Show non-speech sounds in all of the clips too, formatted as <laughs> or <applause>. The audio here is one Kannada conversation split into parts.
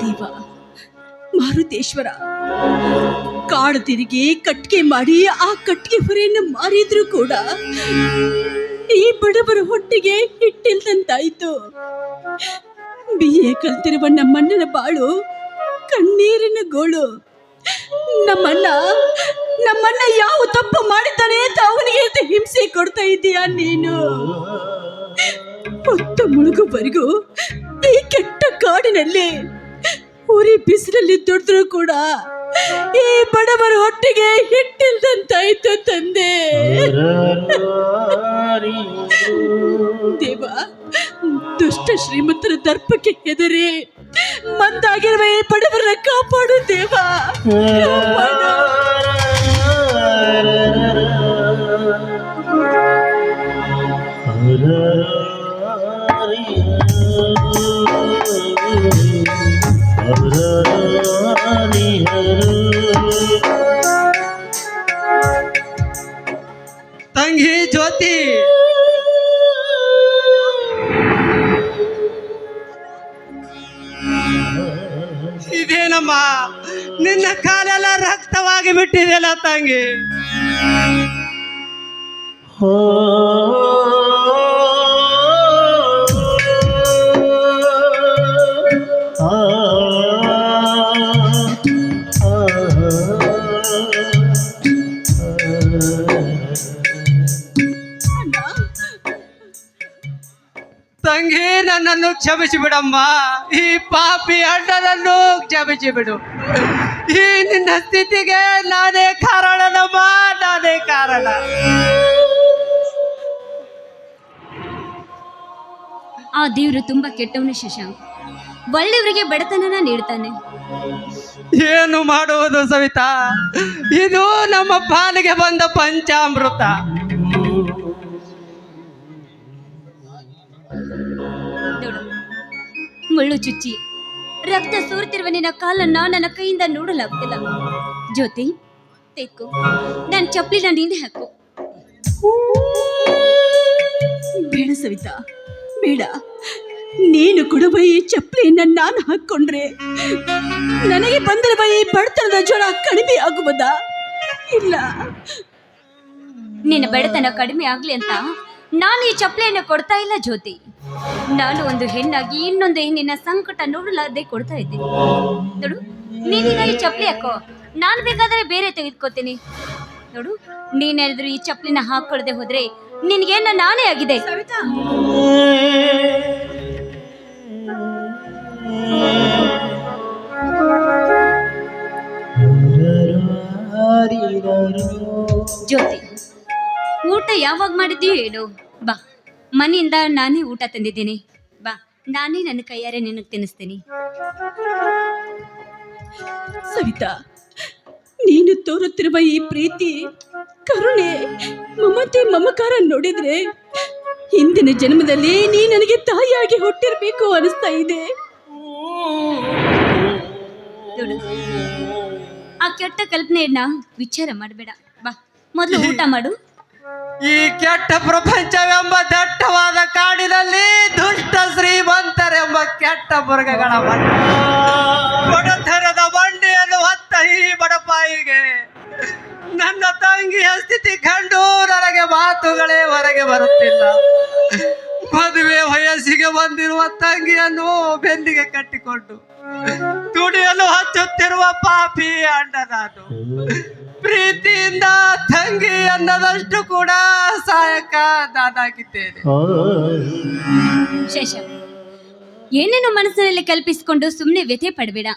ದೇವ ಮಾರುತೇಶ್ವರ ಕಾಡು ತಿರುಗಿ ಕಟ್ಟಿಗೆ ಮಾಡಿ ಆ ಕಟ್ಟಿಗೆ ಹೊರೆಯನ್ನು ಮಾರಿದ್ರು ಕೂಡ ಈ ಬಡವರ ಹೊಟ್ಟಿಗೆ ಹಿಟ್ಟಿಲ್ದಂತಾಯ್ತು. ಬಿ ಎ ಕಲ್ತಿರುವ ನಮ್ಮಣ್ಣನ ಬಾಳು ಕಣ್ಣೀರಿನ ಗೋಳು. ನಮ್ಮಣ್ಣ ನಮ್ಮಣ್ಣ ಯಾವ ತಪ್ಪು ಮಾಡಿದ್ದಾನೆ ಅಂತ ಅವನಿಗೆ ಹಿಂಸೆ ಕೊಡ್ತಾ ಇದ್ದೀಯಾ ನೀನು? ಹೊತ್ತು ಮುಳುಗುವರೆಗೂ ಈ ಕೆಟ್ಟ ಕಾಡಿನಲ್ಲಿ ಉರಿ ಬಿಸಿಲಲ್ಲಿ ದುಡಿದ್ರು ಕೂಡ ಈ ಬಡವರ ಹೊಟ್ಟೆಗೆ ಹಿಟ್ಟಿಲ್ದಂತಾಯ್ತು ತಂದೆ. ದೇವ, ದುಷ್ಟ ಶ್ರೀಮಂತರ ದರ್ಪಕ್ಕೆ ಹೆದರಿ, ಮಂದಾಗಿರುವ ಈ ಬಡವರನ್ನ ಕಾಪಾಡು ದೇವ. ನಿನ್ನ ಕಾಲೆಲ್ಲ ರಕ್ತವಾಗಿ ಬಿಟ್ಟಿದೆಯಲ್ಲ ತಂಗಿ? ಅಣ್ಣ, ನನ್ನನ್ನು ಕ್ಷಮಿಸಿ ಬಿಡಮ್ಮ ಈ ಪಾಪಿ ಅಣ್ಣನನ್ನು ಕ್ಷಮಿಸಿ ಬಿಡು ಈ ನಿನ್ನ ಸ್ಥಿತಿಗೆ ನಾನೇ ಕಾರಣನಮ್ಮ ನಾನೇ ಕಾರಣ. ಆ ದೇವರು ತುಂಬಾ ಕೆಟ್ಟವನು ಶಶಾಂಕ್. ಒಳ್ಳೆಯವರಿಗೆ ಬಡತನನ ನೀಡ್ತಾನೆ. ಏನು ಮಾಡುವುದು ಸವಿತಾ? ಇದು ನಮ್ಮ ಪಾಲಿಗೆ ಬಂದ ಪಂಚಾಮೃತ. ಮುಳ್ಳು ಚುಚ್ಚಿ. ರಕ್ತ ಸೋರ್ತಿರುವ ನಿನ್ನ ಕಾಲನ್ನ ನನ್ನ ಕೈಯಿಂದ ನೋಡಲಾಗ್ತಿಲ್ಲ. ಜ್ಯೋತಿ, ತೆಕ್ಕು. ನನ್ನ ಚಪ್ಪಲಿನ ನೀನೆ ಹಾಕು. ಬೇಡ ಸವಿತಾ, ಬೇಡ. ನೀನು ಕೊಡುವ ಈ ಚಪ್ಪಲಿಯನ್ನ ನಾನು ಹಾಕೊಂಡ್ರೆ ನನಗೆ ಬಂದಿರುವ ಈ ಬಡತನದ ಜ್ವರ ಕಡಿಮೆ ಆಗುವುದಾ? ಇಲ್ಲ. ನಿನ್ನ ಬಡತನ ಕಡಿಮೆ ಆಗ್ಲಿ ಅಂತ ನಾನು ಈ ಚಪ್ಪಲಿಯನ್ನು ಕೊಡ್ತಾ ಇಲ್ಲ, ಜ್ಯೋತಿ. ನಾನು ಒಂದು ಹೆಣ್ಣಾಗಿ ಇನ್ನೊಂದು ಹೆಣ್ಣಿನ ಸಂಕಟ ನೋಡಲಾರ್ದೆ ಕೊಡ್ತಾ ಇದ್ದೀನಿ. ನೋಡು ನೀನೀಗ ಈ ಚಪ್ಪಲಿ ಹಾಕೋ. ನಾನು ಬೇಕಾದ್ರೆ ಬೇರೆ ತೆಗೆದುಕೋತೀನಿ. ನೋಡು ಹೇಳಿದ್ರು ಈ ಚಪ್ಪಲಿನ ಹಾಕೊಳ್ಳದೆ ಹೋದ್ರೆ ನಿನ್ಗೇನ ನಾನೇ ಆಗಿದೆ. ಜ್ಯೋತಿ ಊಟ ಯಾವಾಗ ಮಾಡಿದ್ದೀಯೋ ಹೇಳು ಬಾ ಮನೆಯಿಂದ ನಾನೇ ಊಟ ತಂದಿದ್ದೀನಿ. ಬಾ ನಾನೇ ನನ್ನ ಕೈಯಾರೆ ನಿನಗೆ ತಿನ್ನಿಸ್ತೀನಿ. ಸವಿತಾ ನೀನು ತೋರುತ್ತಿರುವ ಈ ಪ್ರೀತಿ ಕರುಣೆ ಮಮತೆ ಮಮಕಾರ ನೋಡಿದ್ರೆ ಹಿಂದಿನ ಜನ್ಮದಲ್ಲಿ ನೀ ನನಗೆ ತಾಯಿಯಾಗಿ ಹುಟ್ಟಿರ್ಬೇಕು ಅನಿಸ್ತಾ ಇದೆ. ಆ ಕೆಟ್ಟ ಕಲ್ಪನೆಯನ್ನ ವಿಚಾರ ಮಾಡಬೇಡ. ಬಾ ಮೊದಲು ಊಟ ಮಾಡು. ಈ ಕೆಟ್ಟ ಪ್ರಪಂಚವೆಂಬ ದಟ್ಟವಾದ ಕಾಡಿನಲ್ಲಿ ದುಷ್ಟ ಶ್ರೀಮಂತರೆಂಬ ಕೆಟ್ಟ ಬಂಡ ಬಡತನದ ಬಂಡೆಯನ್ನು ಹೊತ್ತ ಈ ಬಡಪಾಯಿಗೆ, ನನ್ನ ತಂಗಿಯ ಸ್ಥಿತಿ ಕಂಡು ನನಗೆ ಮಾತುಗಳೇ ಹೊರಗೆ ಬರುತ್ತಿಲ್ಲ. ವಯಸ್ಸಿಗೆ ಬಂದಿರುವ ತಂಗಿಯನ್ನು ಬೆನ್ನಿಗೆ ಕಟ್ಟಿಕೊಂಡು ತುಡಿಯಲು ಹಚ್ಚುತ್ತಿರುವ ಪಾಪಿ ಅಣ್ಣ ನಾನು ಪ್ರೀತಿಯಿಂದ ತಂಗಿ ಅನ್ನದಷ್ಟು ಕೂಡ ಸಹಾಯಕ ನಾನಾಗಿದ್ದೇನೆ. ಏನೇನು ಮನಸ್ಸಿನಲ್ಲಿ ಕಲ್ಪಿಸಿಕೊಂಡು ಸುಮ್ಮನೆ ವ್ಯಥೆ ಪಡಬೇಡ.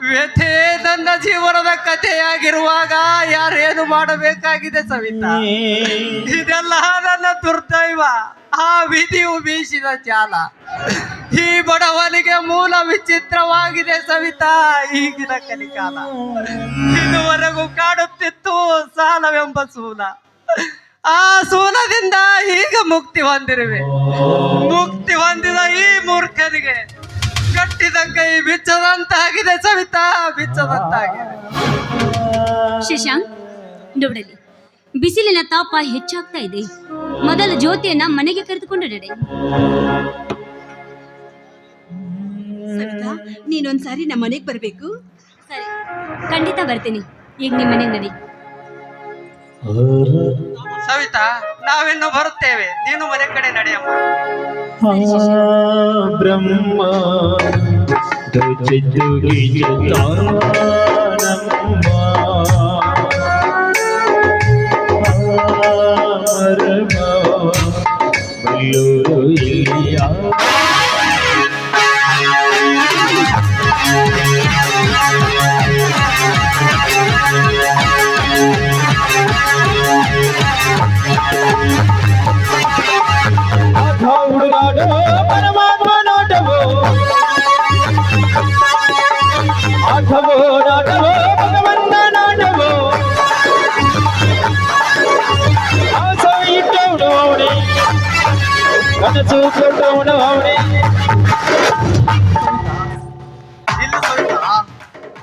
ವ್ಯಥೆ ನನ್ನ ಜೀವನದ ಕಥೆಯಾಗಿರುವಾಗ ಯಾರೇನು ಮಾಡಬೇಕಾಗಿದೆ ಸವಿತಾ? ಇದೆಲ್ಲ ನನ್ನ ದುರ್ದೈವ. ಆ ವಿಧಿಯು ಬೀಸಿದ ಜಾಲ. ಈ ಬಡವನಿಗೆ ಮೂಲ ವಿಚಿತ್ರವಾಗಿದೆ ಸವಿತಾ ಈಗಿನ ಕಲಿಕಾಲ. ಇದುವರೆಗೂ ಕಾಡುತ್ತಿತ್ತು ಸಾಲವೆಂಬ ಸೂಲ. ಆ ಸೂಲದಿಂದ ಈಗ ಮುಕ್ತಿ ಹೊಂದಿರುವೆ. ಮುಕ್ತಿ ಹೊಂದಿದ ಈ ಮೂರ್ಖನಿಗೆ ಕಟ್ಟಿದ ಕೈ ಬಿಚ್ಚದಂತಾಗಿದೆ ಸವಿತಾ ಬಿಚ್ಚದಂತಾಗಿದೆ. ಶಶಾಂಕ್ ನೋಡಲಿ ಬಿಸಿಲಿನ ತಾಪ ಹೆಚ್ಚಾಗ್ತಾ ಇದೆ. ಮೊದಲು ಜ್ಯೋತಿಯನ್ನ ಮನೆಗೆ ಕರೆದುಕೊಂಡು ನಡೆ. ಸವಿತಾ ನೀನೊಂದ್ಸಾರಿ ನಮ್ಮ ಮನೆಗೆ ಬರಬೇಕು? ಸರಿ ಖಂಡಿತ ಬರ್ತೀನಿ. ಈಗ ನಿಮ್ಮ ಮನೆಗೆ ನಡಿ. ಸವಿತಾ ನಾವಿನ್ನು ಬರುತ್ತೇವೆ. ನೀನು ಮನೆ ಕಡೆ ನಡೆಯಮ್ಮ ಬ್ರಹ್ಮ ಹುಡುಗಾಟವೋ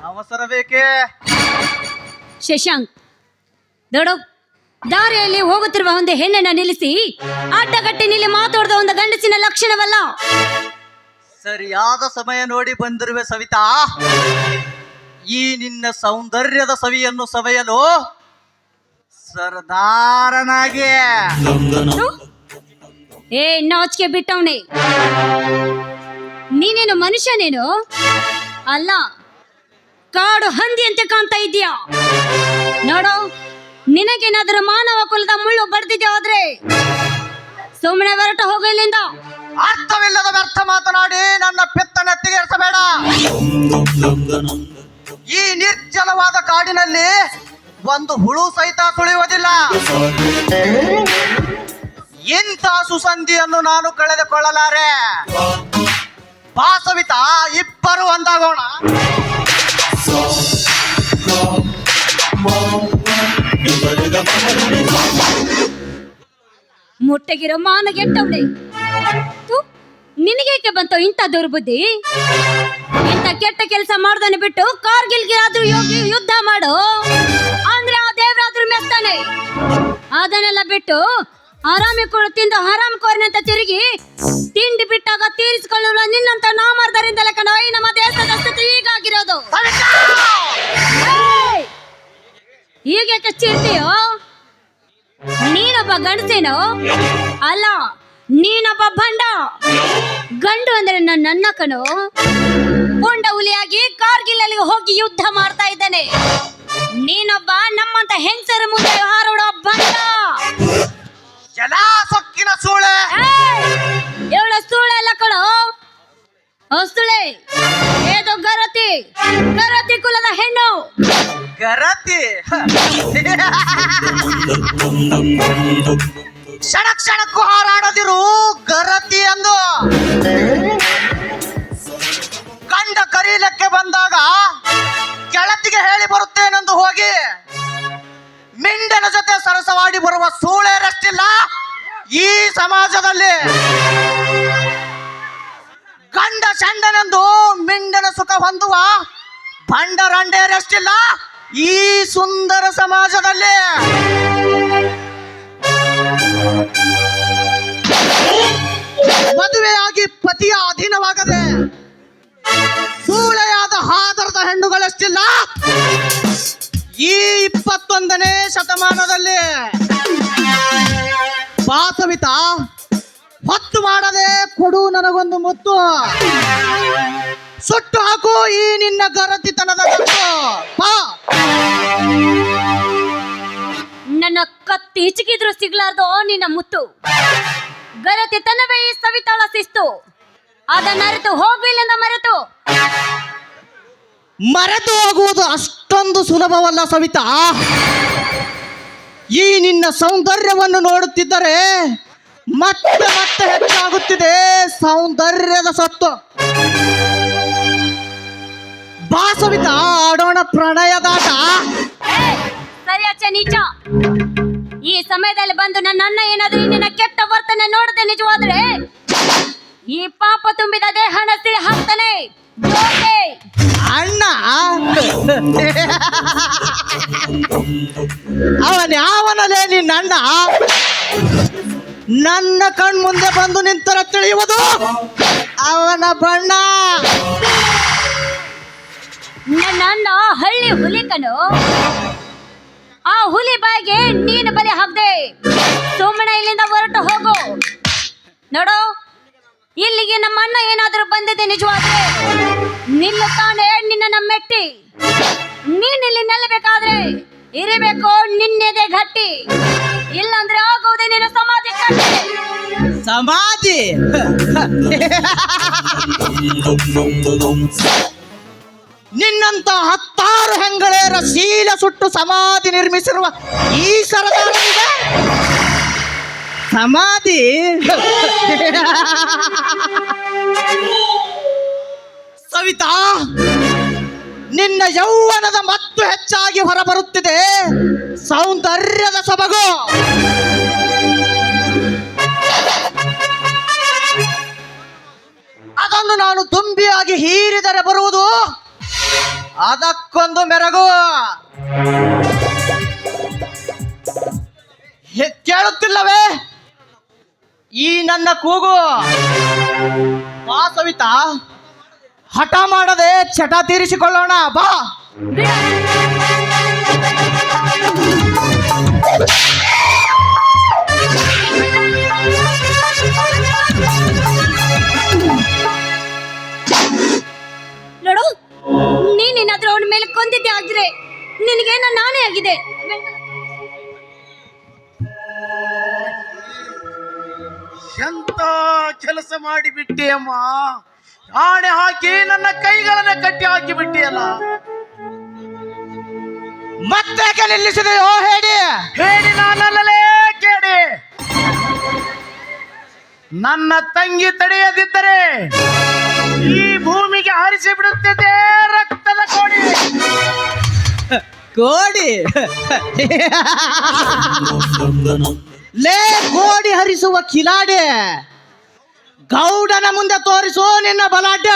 ಅವಸರ ಬೇಕೇ? ಶಶಾಂಕ್ ದೊಡ ದಾರಿಯಲ್ಲಿ ಹೋಗುತ್ತಿರುವ ಒಂದು ಹೆಣ್ಣನ್ನ ನಿಲ್ಲಿಸಿ ಅಡ್ಡಗಟ್ಟಿ ನಿಲ್ಲಿ ಮಾತಾಡಿದ ಒಂದು ಗಂಡಸಿನ ಲಕ್ಷಣವಲ್ಲ? ಸರಿಯಾದ ಸಮಯ ನೋಡಿ ಬಂದಿರುವೆ ಸವಿತಾ. ಈ ನಿನ್ನ ಸೌಂದರ್ಯದ ಸವಿಯನ್ನು ಸವೆಯಲು ಸರ್ದಾರನಾಗಿ. ಏ ನಾಚಿಕೆ ಬಿಟ್ಟವನೇ. ನೀನೇನು ಮನುಷ್ಯನೇನು? ಅಲ್ಲ, ಕಾಡು ಹಂದಿ ಅಂತ ಕಾಣ್ತಾ ಇದೀಯ ನೋಡು, ನಿನಗೇನಾದ್ರು ಮಾನವ ಕುಲದ ಮುಳ್ಳು ಬಡ್ದಿದ್ದೆ ಹೋದ್ರೆ ಸುಮ್ಮನೆ ಹೊರಟ ಹೋಗು ಇಲ್ಲಿಂದ. ಅರ್ಥವಿಲ್ಲದ ವ್ಯರ್ಥ ಮಾತನಾಡಿ ನನ್ನ ಪಿತ್ತನ ನೆತ್ತಿಗೇರಿಸಬೇಡ ಈ ನಿರ್ಜಲವಾದ ಕಾಡಿನಲ್ಲಿ ಒಂದು ಹುಳು ಸಹಿತ ಸುಳಿಯುವುದಿಲ್ಲ. ಇಂಥ ಸುಸಂಧಿಯನ್ನು ನಾನು ಕಳೆದುಕೊಳ್ಳಲಾರೆ? ಬಾ ಸವಿತಾ ಇಬ್ಬರು ಒಂದಾಗೋಣ ಮೊಟ್ಟೆಗಿರೋ ಮಾನ ಗೆಟ್ಟವಳೆ ನಿನಗೇಕೆ ಬಂತು ಇಂಥ ದುರ್ಬುದ್ಧಿ? ಇಂಥ ಕೆಟ್ಟ ಕೆಲಸ ಮಾಡ್ದಾನೆ ಬಿಟ್ಟು ಕಾರ್ಗಿಲ್ಗಿರಾದ್ರೂ ಯೋಗಿ ಯುದ್ಧ ಮಾಡು. ಅಂದ್ರೆ ಆ ದೇವರಾದ್ರೂ ಮೆತ್ತಾನೆ. ಅದನ್ನೆಲ್ಲ ಬಿಟ್ಟು ಆರಾಮಿ ಕೂಡ ತಿಂದು ಹರಾಮ್ ಕೋರಿನಂತ ತಿರುಗಿ ತಿಂಡಿ ಬಿಟ್ಟಾಗ ತೀರಿಸಿಕೊಳ್ಳುವ ನಿನ್ನಂತ ನಾಮರ್ದರಿಂದಲೇ ಕಣ. ಈ ನಮ್ಮ ದೇಶದ ಸ್ಥಿತಿ ಹೀಗಾಗಿರೋದು! ಹೀಗೆ ಚಿರ್ತೀಯೋ ನೀನೊಬ್ಬ ಗಂಡಸೇನೋ? ಅಲ್ಲ, ನೀನೊಬ್ಬ ಬಂಡ ಗಂಡು ಅಂದ್ರೆ ನನ್ನ ನನ್ನ ಕಣೋ. ಪುಂಡ ಹುಲಿಯಾಗಿ ಕಾರ್ಗಿಲಲ್ಲಿ ಹೋಗಿ ಯುದ್ಧ ಮಾಡ್ತಾ ಇದ್ದಾನೆ. ನೀನೊಬ್ಬ ನಮ್ಮಂತ ಹೆಂಗಸರ ಮುಂದೆ ಹಾರೋಡೋ ಬಂಡ ಜಲ ಸೊಕ್ಕಿನ ಸೂಳೆ. ಏಳು ಸೂಳೆ ಕಣೋ? ಹೊಸ್ತುಳೆ ಏದು ಗರತಿ ಗರತಿ ಕುಲದ ಹೆಣ್ಣು. ಗರತಿ. ಕ್ಷಣ ಕ್ಷಣಕ್ಕೂ ಹಾರಾಡದಿರು ಗರತಿ ಅಂದು ಗಂಡ ಕರೀಲಕ್ಕೆ ಬಂದಾಗ ಕೆಳತಿಗೆ ಹೇಳಿ ಬರುತ್ತೇನೆಂದು ಹೋಗಿ. ಮಿಂಡನ ಜೊತೆ ಸರಸವಾಡಿ ಬರುವ ಸೂಳೆರಷ್ಟಿಲ್ಲ ಈ ಸಮಾಜದಲ್ಲಿ. ಗಂಡ ಚಂಡನೆಂದು ಮಿಂಡನ ಸುಖ ಹೊಂದುವ ಬಂಡರಂಡೇರಷ್ಟಿಲ್ಲ ಈ ಸುಂದರ ಸಮಾಜದಲ್ಲಿ. ಮದುವೆಯಾಗಿ ಪತಿಯ ಅಧೀನವಾಗದೆ ಸೂಳೆಯಾದ ಹಾದರದ ಹೆಣ್ಣುಗಳಷ್ಟಿಲ್ಲ. ಈ ಇಪ್ಪತ್ತೊಂದನೇ ಶತಮಾನದಲ್ಲಿ ಬಾ ಸವಿತಾ ಹೊತ್ತು ಮಾಡದೆ ಕೊಡು ನನಗೊಂದು ಮುತ್ತು. ಸುಟ್ಟು ಹಾಕು ಈ ನಿನ್ನ ಗರತಿತನದ. ಬಾ. ನನ್ನ ಕತ್ತಿ ಹಿಚಕಿದ್ರು ಸಿಗ್ಲಾರ್ದು ನಿನ್ನ ಮುತ್ತು. ಗರತಿ ತನ್ನವೇ ಈ ಸವಿತಾಳ ಶಿಸ್ತು. ಅದನ್ನ ಅರಿತು ಹೋಗ್ಲಿಲ್ಲ ಮರೆತು. ಮರೆತು ಹೋಗುವುದು ಅಷ್ಟೊಂದು ಸುಲಭವಲ್ಲ ಸವಿತಾ. ಈ ನಿನ್ನ ಸೌಂದರ್ಯವನ್ನು ನೋಡುತ್ತಿದ್ದರೆ ಮತ್ತೆ ಮತ್ತೆ ಹೆಚ್ಚಾಗುತ್ತಿದೆ ಸೌಂದರ್ಯದ ಸತ್ತು. ಬಾ ಸವಿತಾ, ಆಡೋಣ ಪ್ರಣಯದಾಟ ನೀಚ. ಈ ಸಮಯದಲ್ಲಿ ಬಂದು ನನ್ನ ಅಣ್ಣ ಏನಾದ್ರೂ ನಿನ್ನ ಕೆಟ್ಟ ವರ್ತನೆ ನೋಡದೆ ನಿಜವಾದ್ರೆ, ಈ ಪಾಪ ತುಂಬಿದ ದೇಹನ ಸಿಳಿ ಹಾಕ್ತಾನೆ. ಅಣ್ಣ. ಅವನ ಯಾವನಲ್ಲೇ ನಿನ್ನ ಅಣ್ಣ? ನನ್ನ ಕಣ್ ಮುಂದೆ ಬಂದು ನಿಂತರ ತಿಳಿಯುವುದು ಅವನ ಬಣ್ಣ. ನನ್ನ ಹಳ್ಳಿ ಹುಲಿಕನು ಆ ಹುಲಿ ಬಾಯಿಗೆ ನೀನು ಬಲಿ ಹಾಕ್ದೆ. ಸುಮ್ಮನೆ ಇಲ್ಲಿಂದ ಹೊರಟು ಹೋಗು. ನೋಡು, ಇಲ್ಲಿಗೆ ನಮ್ಮ ಅಣ್ಣ ಏನಾದರೂ ಬಂದಿದೆ ನಿಜವಾದ್ರೆ ನಿಲ್ಲುತ್ತಾನೆ ನಿನ್ನ ನಮ್ಮೆಟ್ಟಿ. ನೀನಿಲ್ಲಿ ನಿಲ್ಲಬೇಕಾದ್ರೆ ಇರಬೇಕು ನಿನ್ನೆದೆ ಗಟ್ಟಿ. ಇಲ್ಲಾಂದ್ರೆ ಆಗುವುದೇ ನಿನ್ನ ಸಮಾಧಿ ಸಮಾಧಿ. ನಿನ್ನಂತ ಹತ್ತಾರು ಹೆಂಗಳೆಯರ ಶೀಲ ಸುಟ್ಟು ಸಮಾಧಿ ನಿರ್ಮಿಸಿರುವ ಈ ಸರದಾರನಿಗೆ ಸಮಾಧಿ. ಸವಿತಾ ನಿನ್ನ ಯೌವನದ ಮತ್ತು ಹೆಚ್ಚಾಗಿ ಹೊರಬರುತ್ತಿದೆ. ಸೌಂದರ್ಯದ ಸೊಬಗು. ಅದನ್ನು ನಾನು ತುಂಬಿಯಾಗಿ ಹೀರಿದರೆ ಬರುವುದು ಅದಕ್ಕೊಂದು ಮೆರಗು. ಕೇಳುತ್ತಿಲ್ಲವೇ? ಈ ನನ್ನ ಕೂಗು. ಬಾ ಸವಿತಾ. ಹಠ ಮಾಡದೆ ಚಟ ತೀರಿಸಿಕೊಳ್ಳೋಣ ಬಾ. ನೋಡು ನೀನೇನಾದ್ರೂ ಅವನ ಮೇಲೆ ಕೊಂದಿದ್ದೆ ಆದ್ರೆ ನಿನಗೇನೋ ನಾನೇ ಆಗಿದೆ. ಎಂತ ಕೆಲಸ ಮಾಡಿಬಿಟ್ಟೆ ಅಮ್ಮ ಆಣೆ ಹಾಕಿ ನನ್ನ ಕೈಗಳನ್ನ ಕಟ್ಟಿ ಹಾಕಿ ಬಿಟ್ಟಿಯಲ್ಲ. ಮತ್ತೆ ನಿಲ್ಲಿಸಿದೆಯೋ ಹೇಳಿ. ಹೇಳಿ ನಾನಲ್ಲಲೇ ಕೇಳಿ. ನನ್ನ ತಂಗಿ ತಡೆಯದಿದ್ದರೆ ಈ ಭೂಮಿಗೆ ಹರಿಸಿ ಬಿಡುತ್ತಿದೆ ರಕ್ತದ ಕೋಡಿ. ಕೋಡಿ ಲೇ ಕೋಡಿ ಹರಿಸುವ ಕಿಲಾಡಿ. ಗೌಡನ ಮುಂದೆ ತೋರಿಸೋ ನಿನ್ನ ಬಲಾಢ್ಯ.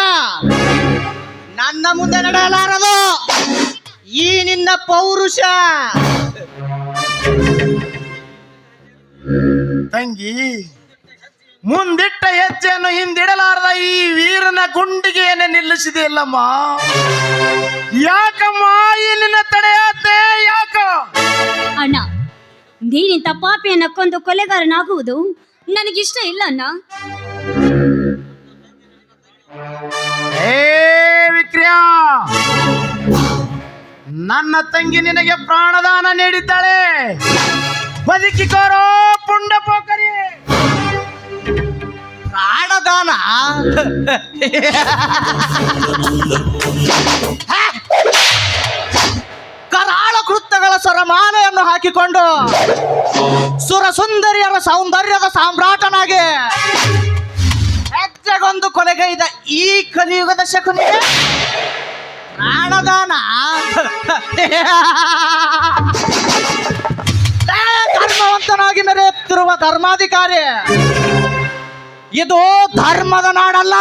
ನನ್ನ ಮುಂದೆ ನಡೆಯಲಾರದು. ಈ ನಿನ್ನ ಪೌರುಷ. ತಂಗಿ ಮುಂದಿಟ್ಟ ಹೆಜ್ಜೆಯನ್ನು ಹಿಂದಿಡಲಾರದ ಈ ವೀರನ ಗುಂಡಿಗೆಯನ್ನು ನಿಲ್ಲಿಸಿದೆಯಲ್ಲಮ್ಮ? ಯಾಕಮ್ಮ ಈ ನಿನ್ನ ತಡೆಯಾತೆ ಯಾಕ? ಅಣ್ಣ ನೀನಿಂತ ಪಾಪಿಯನ್ನ ಕೊಂದು ಕೊಲೆಗಾರನಾಗುವುದು ನನಗಿಷ್ಟ ಇಲ್ಲ ಅಣ್ಣ. ಏ ವಿಕ್ರಿಯ! ನನ್ನ ತಂಗಿ ನಿನಗೆ ಪ್ರಾಣದಾನ ನೀಡಿದ್ದಾಳೆ. ಬದುಕಿಕೋರೋ ಪುಂಡ ಪೋಕರಿ. ಪ್ರಾಣದಾನ? ಕರಾಳ ಕೃತ್ಯಗಳ ಸರಮಾಲೆಯನ್ನು ಹಾಕಿಕೊಂಡು ಸುರಸುಂದರಿಯರ ಸೌಂದರ್ಯದ ಸಾಮ್ರಾಟನಾಗಿ ಹೆಜ್ಜೆಗೊಂದು ಕೊಲೆಗೈದ ಈ ಕಲಿಯುಗದ ಶಕುನಿಗೆ ಪ್ರಾಣದಾನ. ಧರ್ಮವಂತನಾಗಿ ಮೆರೆಯುತ್ತಿರುವ ಧರ್ಮಾಧಿಕಾರಿ. ಇದು ಧರ್ಮದ ನಾಡಲ್ಲ.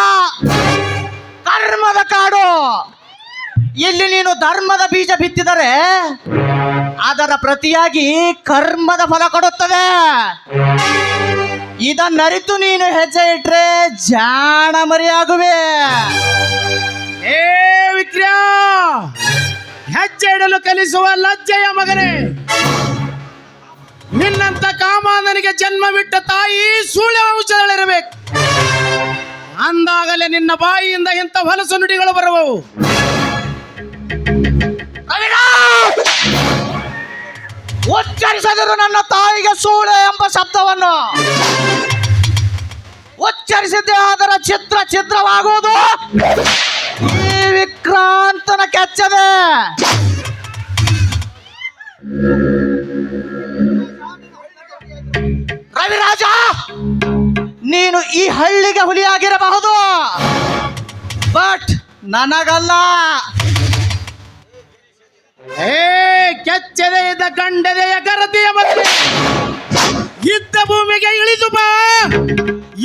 ಕರ್ಮದ ಕಾಡು. ಇಲ್ಲಿ ನೀನು ಧರ್ಮದ ಬೀಜ ಬಿತ್ತಿದರೆ ಅದರ ಪ್ರತಿಯಾಗಿ ಕರ್ಮದ ಫಲ ಕೊಡುತ್ತದೆ. ಇದನ್ನರಿತು ನೀನು ಹೆಜ್ಜೆ ಇಟ್ರೆ ಜಾಣ ಮರಿಯಾಗುವೆ. ಏ ವಿಕ್ರಿಯ ಹೆಜ್ಜೆ ಇಡಲು ಕಲಿಸುವ ಲಜ್ಜೆಯ ಮಗನೇ. ನಿನ್ನಂತ ಜನ್ಮ ಬಿಟ್ಟ ತಾಯಿ ಸುಳ್ಳ ವಂಶದಲ್ಲಿರಬೇಕು. ಅಂದಾಗಲೇ ನಿನ್ನ ಬಾಯಿಯಿಂದ ಇಂಥ ಹೊಲಸು ನುಡಿಗಳು ಬರುವವು! ಉಚ್ಚರಿಸದಿರು ನನ್ನ ತಾಯಿಗೆ ಸೂಳೆ ಎಂಬ ಶಬ್ದವನ್ನು. ಉಚ್ಚರಿಸಿದ್ದೆ ಅದರ ಚಿತ್ರ ಚಿತ್ರವಾಗುವುದು ಈ ವಿಕ್ರಾಂತನ ಕೆಚ್ಚದೆ. ರವಿರಾಜ, ನೀನು ಈ ಹಳ್ಳಿಗೆ ಹುಲಿಯಾಗಿರಬಹುದು. ಬಟ್ ನನಗಲ್ಲ. ಏ ಕೆಚ್ಚದೆಯದ ಗಂಡದೆಯ ಗರತಿಯ ಮದುವೆ ಇದ್ದ ಭೂಮಿಗೆ ಇಳಿದು ಬಾ.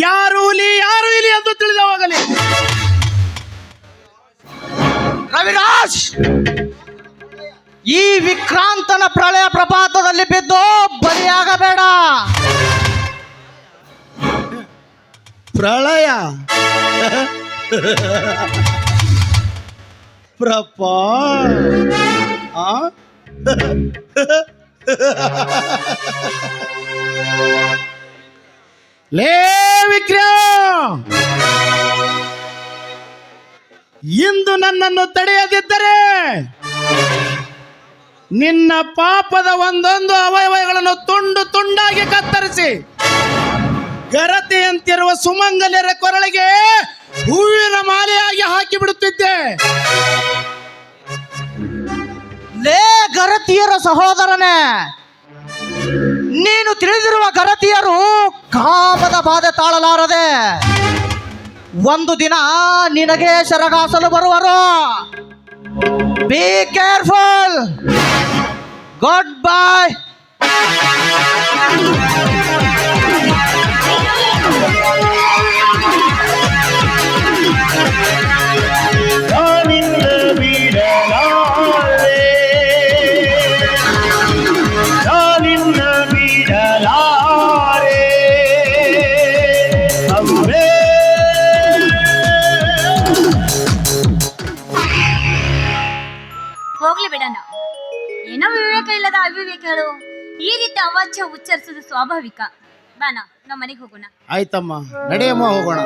ಯಾರು ಹುಲಿ ಯಾರು ಇಲಿ ಎಂದು ತಿಳಿದು ಹೋಗಲಿ ರವಿರಾಜ್! ಈ ವಿಕ್ರಾಂತನ ಪ್ರಳಯ ಪ್ರಪಾತದಲ್ಲಿ ಬಿದ್ದು ಬಲಿಯಾಗಬೇಡ. ಪ್ರಳಯ? <laughs> ಪ್ರಪಾ ಆ? <laughs> ಲೇ ಇಂದು ನನ್ನನ್ನು ತಡೆಯದಿದ್ದರೆ ನಿನ್ನ ಪಾಪದ ಒಂದೊಂದು ಅವಯವಗಳನ್ನು ತುಂಡು ತುಂಡಾಗಿ ಕತ್ತರಿಸಿ ಗರತೆಯಂತಿರುವ ಸುಮಂಗಲರ ಕೊರಳಿಗೆ ಹೂವಿನ ಮಾಲೆಯಾಗಿ ಹಾಕಿ ಬಿಡುತ್ತಿದ್ದೆ ಗರತಿಯರ ಸಹೋದರನೇ, ನೀನು ತಿಳಿದಿರುವ ಗರತಿಯರು ಕಾಮದ ಬಾಧೆ ತಾಳಲಾರದೆ, ಒಂದು ದಿನ ನಿನಗೆ ಶರಗಾಸಲು ಬರುವರು. ಬಿ ಕೇರ್ಫುಲ್ ಗುಡ್ ಬಾಯ್ ರೀತಿ ಅವಾಚ್ಯ ಉಚ್ಚರಿಸೋದು ಸ್ವಾಭಾವಿಕ. ಬಾನ ನಮ್ಮ ಮನೆಗೆ ಹೋಗೋಣ. ಆಯ್ತಮ್ಮ ನಡೆಯಮ್ಮ ಹೋಗೋಣ.